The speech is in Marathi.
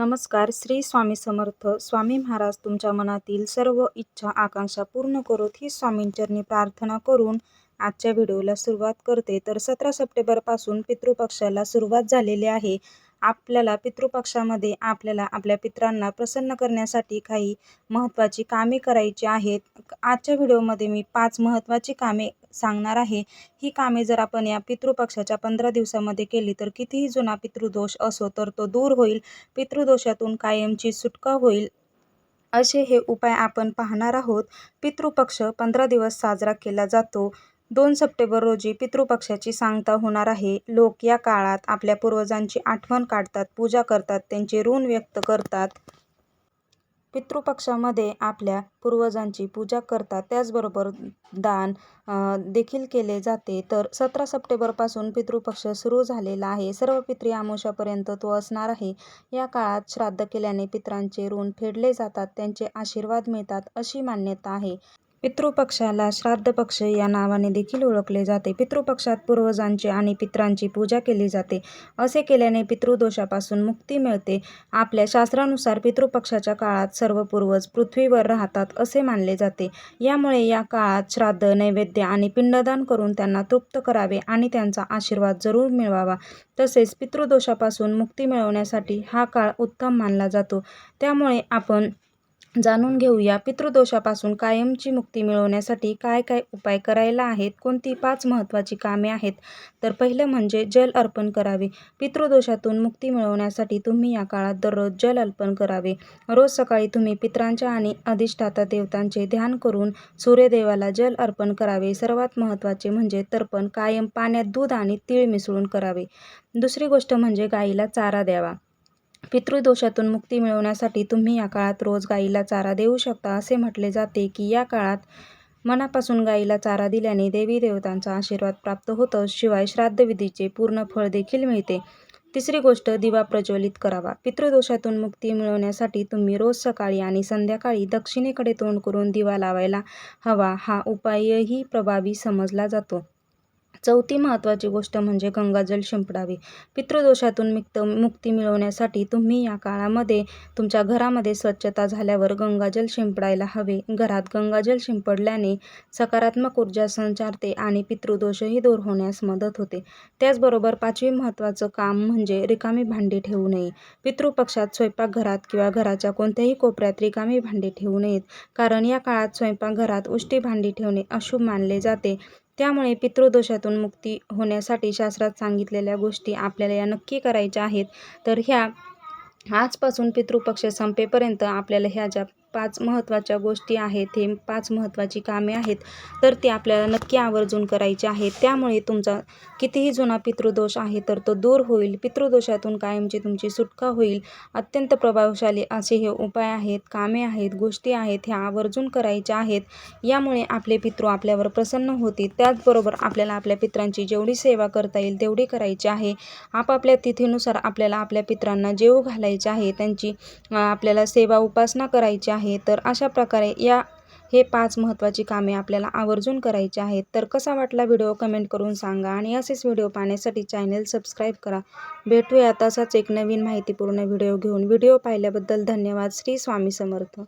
नमस्कार श्री स्वामी समर्थ. स्वामी महाराज तुमच्या मनातील सर्व इच्छा आकांक्षा पूर्ण करोत ही स्वामींचरणी प्रार्थना करून आजच्या व्हिडिओला सुरुवात करते. तर सतरा सप्टेंबरपासून पितृपक्षाला सुरुवात झालेली आहे. आपल्याला पितृपक्षामध्ये आपल्याला आपल्या पित्रांना प्रसन्न करण्यासाठी काही महत्त्वाची कामे करायची आहेत. आजच्या व्हिडिओमध्ये मी पाच महत्त्वाची कामे सांगणार आहे. ही कामे जर आपण या पितृपक्षाच्या पंधरा दिवसामध्ये केली तर कितीही जुना पितृदोष असो तर तो दूर होईल. पितृदोषातून कायमची सुटका होईल. असे हे उपाय आपण पाहणार आहोत. पितृपक्ष पंधरा दिवस साजरा केला जातो. दोन सप्टेंबर रोजी पितृपक्षाची सांगता होणार आहे. लोक या काळात आपल्या पूर्वजांची आठवण काढतात पूजा करतात त्यांचे ऋण व्यक्त करतात. पितृपक्षामध्ये आपल्या पूर्वजांची पूजा करतात. त्याचबरोबर दान देखील केले जाते. तर सतरा सप्टेंबरपासून पितृपक्ष सुरू झालेला आहे. सर्व पितृ आमोशापर्यंत तो असणार आहे. या काळात श्राद्ध केल्याने पित्रांचे ऋण फेडले जातात. त्यांचे आशीर्वाद मिळतात अशी मान्यता आहे. पितृपक्षाला श्राद्ध पक्ष या नावाने देखील ओळखले जाते. पितृपक्षात पूर्वजांची आणि पित्रांची पूजा केली जाते. असे केल्याने पितृदोषापासून मुक्ती मिळते. आपल्या शास्त्रानुसार पितृपक्षाच्या काळात सर्व पूर्वज पृथ्वीवर राहतात असे मानले जाते. यामुळे या काळात श्राद्ध नैवेद्य आणि पिंडदान करून त्यांना तृप्त करावे आणि त्यांचा आशीर्वाद जरूर मिळवावा. तसेच पितृदोषापासून मुक्ती मिळवण्यासाठी हा काळ उत्तम मानला जातो. त्यामुळे आपण जाणून घेऊया पितृदोषापासून कायमची मुक्ती मिळवण्यासाठी काय काय उपाय करायला आहेत कोणती पाच महत्त्वाची कामे आहेत? तर पहिलं म्हणजे जल अर्पण करावे. पितृदोषातून मुक्ती मिळवण्यासाठी तुम्ही या काळात दररोज जल अर्पण करावे. रोज सकाळी तुम्ही पित्रांच्या आणि अधिष्ठाता देवतांचे ध्यान करून सूर्यदेवाला जल अर्पण करावे. सर्वात महत्त्वाचे म्हणजे तर्पण कायम पाण्यात दूध आणि तीळ मिसळून करावे. दुसरी गोष्ट म्हणजे गाईला चारा द्यावा. पितृदोषातून मुक्ती मिळवण्यासाठी तुम्ही या काळात रोज गाईला चारा देऊ शकता असे म्हटले जाते की या काळात मनापासून गाईला चारा दिल्याने देवी देवतांचा आशीर्वाद प्राप्त होतो. शिवाय श्राद्धविधीचे पूर्ण फळ देखील मिळते. तिसरी गोष्ट दिवा प्रज्वलित करावा. पितृदोषातून मुक्ती मिळवण्यासाठी तुम्ही रोज सकाळी आणि संध्याकाळी दक्षिणेकडे तोंड करून दिवा लावायला हवा. हा उपायही प्रभावी समजला जातो. चौथी महत्त्वाची गोष्ट म्हणजे गंगाजल शिंपडावे. पितृदोषातून मुक्त मुक्ती मिळवण्यासाठी तुम्ही या काळामध्ये तुमच्या घरामध्ये स्वच्छता झाल्यावर गंगाजल शिंपडायला हवे. घरात गंगाजल शिंपडल्याने सकारात्मक ऊर्जा संचारते आणि पितृदोषही दूर होण्यास मदत होते. त्याचबरोबर पाचवी महत्त्वाचं काम म्हणजे रिकामी भांडी ठेवू नये. पितृपक्षात स्वयंपाकघरात किंवा घराच्या कोणत्याही कोपऱ्यात रिकामी भांडी ठेवू नयेत. कारण या काळात स्वयंपाकघरात उष्टी भांडी ठेवणे अशुभ मानले जाते. त्यामुळे पितृदोषातून मुक्ती होण्यासाठी शास्त्रात सांगितलेल्या गोष्टी आपल्याला या नक्की करायच्या आहेत. तर ह्या आजपासून पितृपक्ष संपेपर्यंत आपल्याला ह्या ज्या पाच महत्त्वाच्या गोष्टी आहेत हे पाच महत्त्वाची कामे आहेत तर ते आपल्याला नक्की आवर्जून करायचे आहे त्यामुळे तुमचा कितीही जुना पितृदोष आहे तर तो दूर होईल. पितृदोषातून कायमची तुमची सुटका होईल. अत्यंत प्रभावशाली असे हे उपाय आहेत कामे आहेत गोष्टी आहेत ह्या आवर्जून करायच्या आहेत. यामुळे आपले पितृ आपल्यावर प्रसन्न होतील. त्याचबरोबर आपल्याला आपल्या पित्रांची जेवढी सेवा करता येईल तेवढी करायची आहे. आपापल्या तिथीनुसार आपल्याला आपल्या पित्रांना जेव घालायचे आहे. त्यांची आपल्याला सेवा उपासना करायची आहे. आहे तर अशा प्रकारे या हे पाच महत्त्वाची कामे आपल्याला आवर्जून करायची आहेत. तर कसा वाटला व्हिडिओ कमेंट करून सांगा आणि असेच व्हिडिओ पाहण्यासाठी चॅनेल सबस्क्राईब करा. भेटूया तसाच एक नवीन माहितीपूर्ण व्हिडिओ घेऊन. व्हिडिओ पाहिल्याबद्दल धन्यवाद. श्री स्वामी समर्थ.